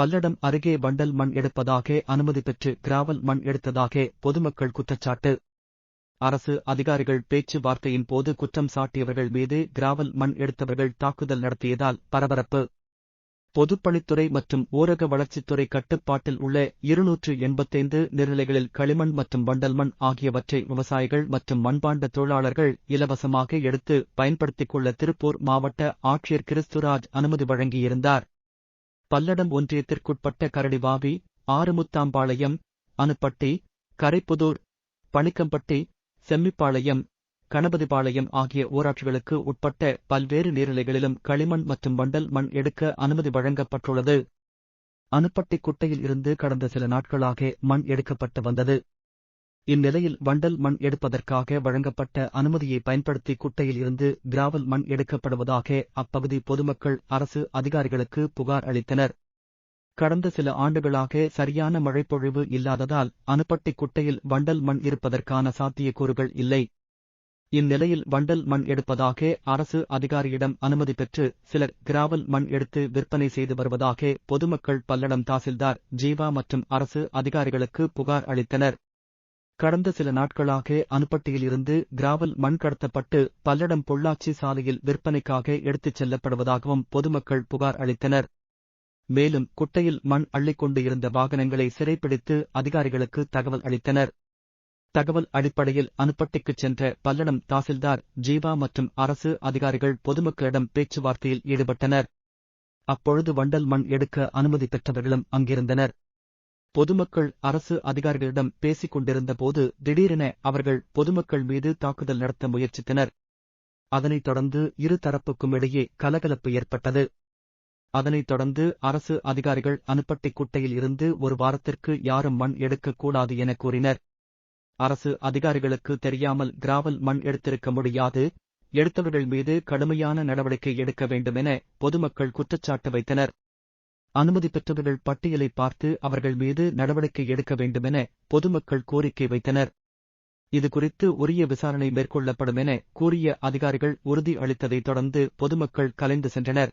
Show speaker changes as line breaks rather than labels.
பல்லடம் அருகே வண்டல் மண் எடுப்பதாக அனுமதி பெற்று கிராவல் மண் எடுத்ததாக பொதுமக்கள் குற்றச்சாட்டு. அரசு அதிகாரிகள் பேச்சுவார்த்தையின் போது குற்றம் சாட்டியவர்கள் மீது கிராவல் மண் எடுத்தவர்கள் தாக்குதல் நடத்தியதால் பரபரப்பு. பொதுப்பணித்துறை மற்றும் ஊரக வளர்ச்சித்துறை கட்டுப்பாட்டில் உள்ள இருநூற்று எண்பத்தைந்து நிர்நிலைகளில் களிமண் மற்றும் வண்டல் மண் ஆகியவற்றை விவசாயிகள் மற்றும் மண்பாண்ட தொழிலாளர்கள் இலவசமாக எடுத்து பயன்படுத்திக் கொள்ள திருப்பூர் மாவட்ட ஆட்சியர் கிறிஸ்துராஜ் அனுமதி வழங்கியிருந்தார். பல்லடம் ஒன்றியத்திற்குட்பட்ட கரடிவாவி ஆறுமுத்தாம்பாளையம் அனுப்பட்டி கரைப்புதூர் பணிக்கம்பட்டி செம்மிப்பாளையம் கணபதிபாளையம் ஆகிய ஊராட்சிகளுக்கு உட்பட்ட பல்வேறு நீர்நிலைகளிலும் களிமண் மற்றும் வண்டல் மண் எடுக்க அனுமதி வழங்கப்பட்டுள்ளது. அனுப்பட்டி குட்டையில் இருந்து கடந்த சில நாட்களாக மண் எடுக்கப்பட்டு வந்தது. இந்நிலையில் வண்டல் மண் எடுப்பதற்காக வழங்கப்பட்ட அனுமதியை பயன்படுத்தி குட்டையில் இருந்து கிராவல் மண் எடுக்கப்படுவதாக அப்பகுதி பொதுமக்கள் அரசு அதிகாரிகளுக்கு புகார் அளித்தனர். கடந்த சில ஆண்டுகளாக சரியான மழைப்பொழிவு இல்லாததால் அனுப்பட்டி குட்டையில் வண்டல் மண் இருப்பதற்கான சாத்தியக்கூறுகள் இல்லை. இந்நிலையில் வண்டல் மண் எடுப்பதாக அரசு அதிகாரியிடம் அனுமதி பெற்று சிலர் கிராவல் மண் எடுத்து விற்பனை செய்து வருவதாக பொதுமக்கள் பல்லடம் தாசில்தார் ஜீவா மற்றும் அரசு அதிகாரிகளுக்கு புகார் அளித்தனர். கடந்த சில நாட்களாக அனுப்பட்டியில் இருந்து கிராவல் மண் கடத்தப்பட்டு பல்லடம் பொள்ளாச்சி சாலையில் விற்பனைக்காக எடுத்துச் செல்லப்படுவதாகவும் பொதுமக்கள் புகார் அளித்தனர். மேலும் குட்டையில் மண் அள்ளிக்கொண்டு இருந்த வாகனங்களை சிறைப்பிடித்து அதிகாரிகளுக்கு தகவல் அளித்தனர். தகவல் அடிப்படையில் அனுப்பட்டிக்குச் சென்ற பல்லடம் தாசில்தார் ஜீவா மற்றும் அரசு அதிகாரிகள் பொதுமக்களிடம் பேச்சுவார்த்தையில் ஈடுபட்டனர். அப்பொழுது வண்டல் மண் எடுக்க அனுமதி பெற்றவர்களும் அங்கிருந்தனர். பொதுமக்கள் அரசு அதிகாரிகளிடம் பேசிக் கொண்டிருந்தபோது திடீரென அவர்கள் பொதுமக்கள் மீது தாக்குதல் நடத்த முயற்சித்தனர். அதனைத் தொடர்ந்து இரு தரப்புக்கும் இடையே கலகலப்பு ஏற்பட்டது. அதனைத் தொடர்ந்து அரசு அதிகாரிகள் அனுப்பட்டை குட்டையில் இருந்து ஒரு வாரத்திற்கு யாரும் மண் எடுக்கக்கூடாது என கூறினர். அரசு அதிகாரிகளுக்கு தெரியாமல் கிராவல் மண் எடுத்திருக்க முடியாது. எடுத்தவர்கள் மீது கடுமையான நடவடிக்கை எடுக்க வேண்டுமென பொதுமக்கள் குற்றச்சாட்டு வைத்தனர். அனுமதி பெற்றவர்கள் பட்டியலை பார்த்து அவர்கள் மீது நடவடிக்கை எடுக்க வேண்டுமென பொதுமக்கள் கோரிக்கை வைத்தனர். இதுகுறித்து உரிய விசாரணை மேற்கொள்ளப்படும் என கூறிய அதிகாரிகள் உறுதி அளித்ததைத் தொடர்ந்து பொதுமக்கள் கலைந்து சென்றனர்.